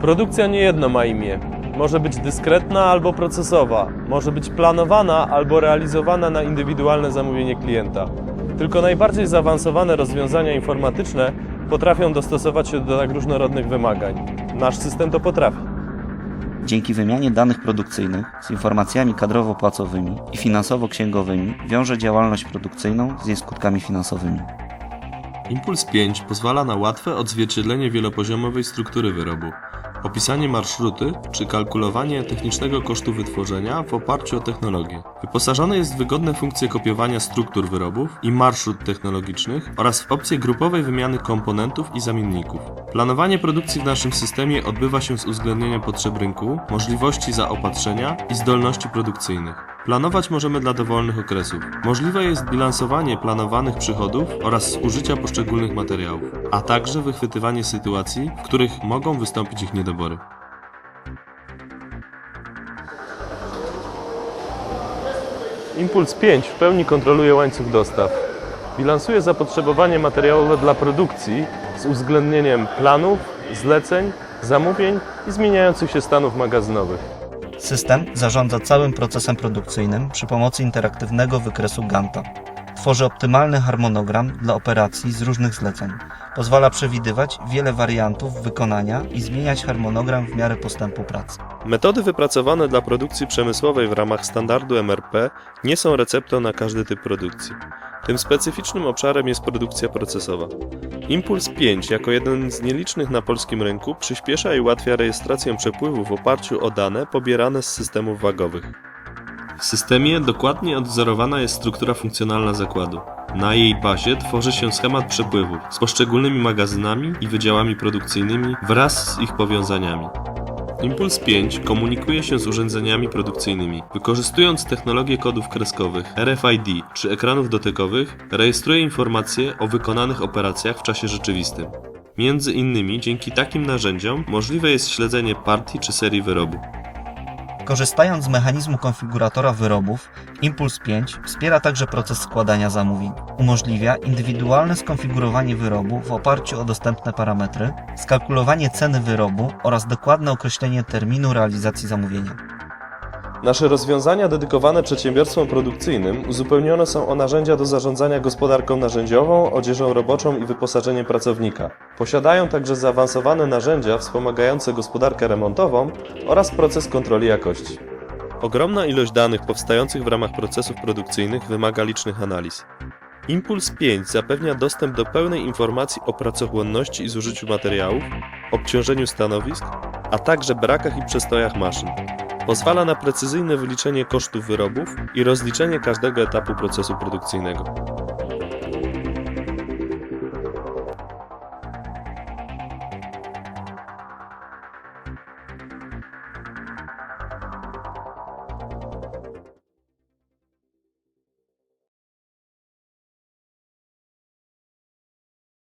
Produkcja nie jedno ma imię. Może być dyskretna albo procesowa, może być planowana albo realizowana na indywidualne zamówienie klienta. Tylko najbardziej zaawansowane rozwiązania informatyczne potrafią dostosować się do tak różnorodnych wymagań. Nasz system to potrafi. Dzięki wymianie danych produkcyjnych z informacjami kadrowo-płacowymi i finansowo-księgowymi wiąże działalność produkcyjną z jej skutkami finansowymi. Impuls 5 pozwala na łatwe odzwierciedlenie wielopoziomowej struktury wyrobu, opisanie marszruty czy kalkulowanie technicznego kosztu wytworzenia w oparciu o technologię. Wyposażony jest w wygodne funkcje kopiowania struktur wyrobów i marszrut technologicznych oraz w opcję grupowej wymiany komponentów i zamienników. Planowanie produkcji w naszym systemie odbywa się z uwzględnieniem potrzeb rynku, możliwości zaopatrzenia i zdolności produkcyjnych. Planować możemy dla dowolnych okresów. Możliwe jest bilansowanie planowanych przychodów oraz zużycia poszczególnych materiałów, a także wychwytywanie sytuacji, w których mogą wystąpić ich niedobory. Impuls 5 w pełni kontroluje łańcuch dostaw. Bilansuje zapotrzebowanie materiałowe dla produkcji z uwzględnieniem planów, zleceń, zamówień i zmieniających się stanów magazynowych. System zarządza całym procesem produkcyjnym przy pomocy interaktywnego wykresu Ganta. Tworzy optymalny harmonogram dla operacji z różnych zleceń. Pozwala przewidywać wiele wariantów wykonania i zmieniać harmonogram w miarę postępu pracy. Metody wypracowane dla produkcji przemysłowej w ramach standardu MRP nie są receptą na każdy typ produkcji. Tym specyficznym obszarem jest produkcja procesowa. Impuls 5 jako jeden z nielicznych na polskim rynku przyspiesza i ułatwia rejestrację przepływów w oparciu o dane pobierane z systemów wagowych. W systemie dokładnie odwzorowana jest struktura funkcjonalna zakładu. Na jej bazie tworzy się schemat przepływów z poszczególnymi magazynami i wydziałami produkcyjnymi wraz z ich powiązaniami. Impuls 5 komunikuje się z urządzeniami produkcyjnymi. Wykorzystując technologię kodów kreskowych RFID czy ekranów dotykowych, rejestruje informacje o wykonanych operacjach w czasie rzeczywistym. Między innymi dzięki takim narzędziom możliwe jest śledzenie partii czy serii wyrobu. Korzystając z mechanizmu konfiguratora wyrobów, Impuls 5 wspiera także proces składania zamówień. Umożliwia indywidualne skonfigurowanie wyrobu w oparciu o dostępne parametry, skalkulowanie ceny wyrobu oraz dokładne określenie terminu realizacji zamówienia. Nasze rozwiązania dedykowane przedsiębiorstwom produkcyjnym uzupełnione są o narzędzia do zarządzania gospodarką narzędziową, odzieżą roboczą i wyposażeniem pracownika. Posiadają także zaawansowane narzędzia wspomagające gospodarkę remontową oraz proces kontroli jakości. Ogromna ilość danych powstających w ramach procesów produkcyjnych wymaga licznych analiz. Impuls 5 zapewnia dostęp do pełnej informacji o pracochłonności i zużyciu materiałów, obciążeniu stanowisk, a także brakach i przestojach maszyn. Pozwala na precyzyjne wyliczenie kosztów wyrobów i rozliczenie każdego etapu procesu produkcyjnego.